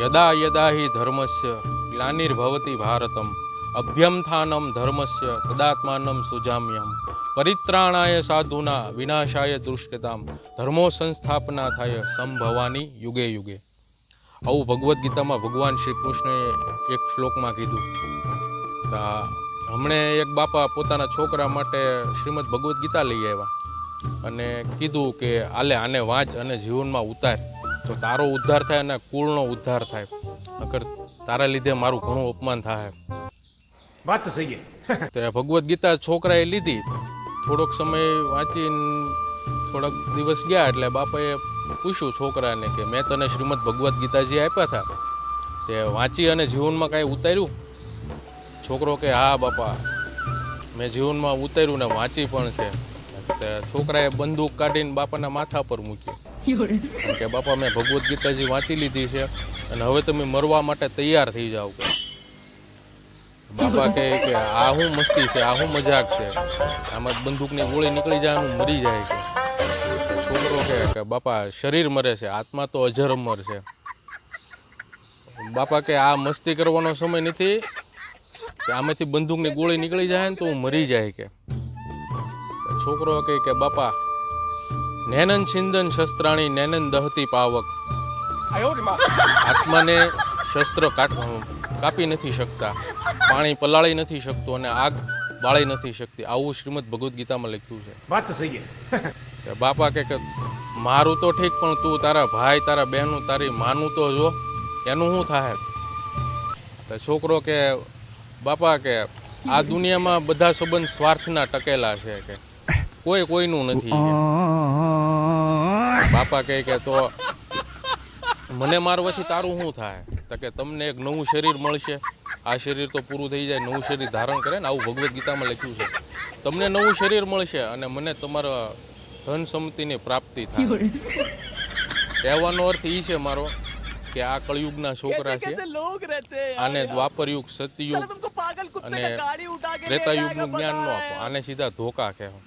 યદા યદા હિ ધર્મસ્ય ગ્લાનિર્ભવતી ભારતમ અભ્યંથાનમ ધર્મસ્ય તદાત્માનમ સુજામ્યમ પરિત્રાણાય સાધુના વિનાશાય દુષ્કૃતામ ધર્મો સંસ્થાપના થાય સંભવાની યુગે યુગે આવું ભગવદ્ ગીતામાં ભગવાન શ્રી કૃષ્ણએ એક શ્લોકમાં કીધું હમણે એક બાપા પોતાના છોકરા માટે શ્રીમદ ભગવદ્ ગીતા લઈ આવ્યા અને કીધું કે, આલે આને વાંચ અને જીવનમાં ઉતાર. તો તારો ઉદ્ધાર થાય અને કુળનો ઉદ્ધાર થાય. અગર તારા લીધે મારું ઘણું અપમાન થાય. વાત સહી તો ભગવદ્ ગીતા છોકરાએ લીધી. થોડોક સમય વાંચીને થોડાક દિવસ ગયા એટલે બાપાએ પૂછ્યું છોકરાને કે મેં તને શ્રીમદ ભગવદ્ ગીતાજી આપ્યા હતા તે વાંચી અને જીવનમાં કાંઈ ઉતાર્યું? છોકરો કે હા બાપા મેં જીવનમાં ઉતાર્યું ને વાંચી પણ છે. છોકરાએ બંદૂક કાઢીને બાપાના માથા પર મૂકી કે, બાપા, મેં ભગવદ્ ગીતાજી વાંચી લીધી છે અને હવે તમે મરવા માટે તૈયાર થઈ જાઓ. બાપા કહે કે, આ શું મસ્તી છે, આ શું મજાક છે. આમાં બંદૂકની ગોળી નીકળી જાય હું મરી જાય છે. છોકરો કહે કે, બાપા, શરીર મરે છે, આત્મા તો અજર અમર છે. બાપા કે આ મસ્તી કરવાનો સમય નથી, કે આમાંથી બંદૂકની ગોળી નીકળી જાય ને તો હું મરી જાય કે. છોકરો કહે કે, બાપા નૈનન છિંદન શસ્ત્રાણી નૈનન દહતી પાવક. આત્માને શસ્ત્ર કાપી નથી શકતા પાણી પલાળી નથી શકતું અને આગ બાળી નથી શકતી. આવું શ્રીમદ ભગવદ્ ગીતામાં લખ્યું છે. વાત સહી બાપા કે મારું તો ઠીક પણ તું તારા ભાઈ તારા બહેનું તારી માનું તો જો એનું શું થાય? તો છોકરો કે બાપા કે આ દુનિયામાં બધા સંબંધ સ્વાર્થના ટકેલા છે કે કોઈ કોઈનું નથી. બાપા કહે કે તો મને મારવાથી તારું શું થાય? તો કે તમને એક નવું શરીર મળશે. આ શરીર તો પૂરું થઈ જાય નવું શરીર ધારણ કરે ને આવું ભગવદ્ ગીતામાં લખ્યું છે. તમને નવું શરીર મળશે અને મને તમારા ધન સંમતિની પ્રાપ્તિ થાય. કહેવાનો અર્થ એ છે મારો કે આ કળયુગના છોકરા છે આને દ્વાપરયુગ સતયુગ અને ત્રેતાયુગનું જ્ઞાન ન આપો. આને સીધા ધોકા કહેવાય.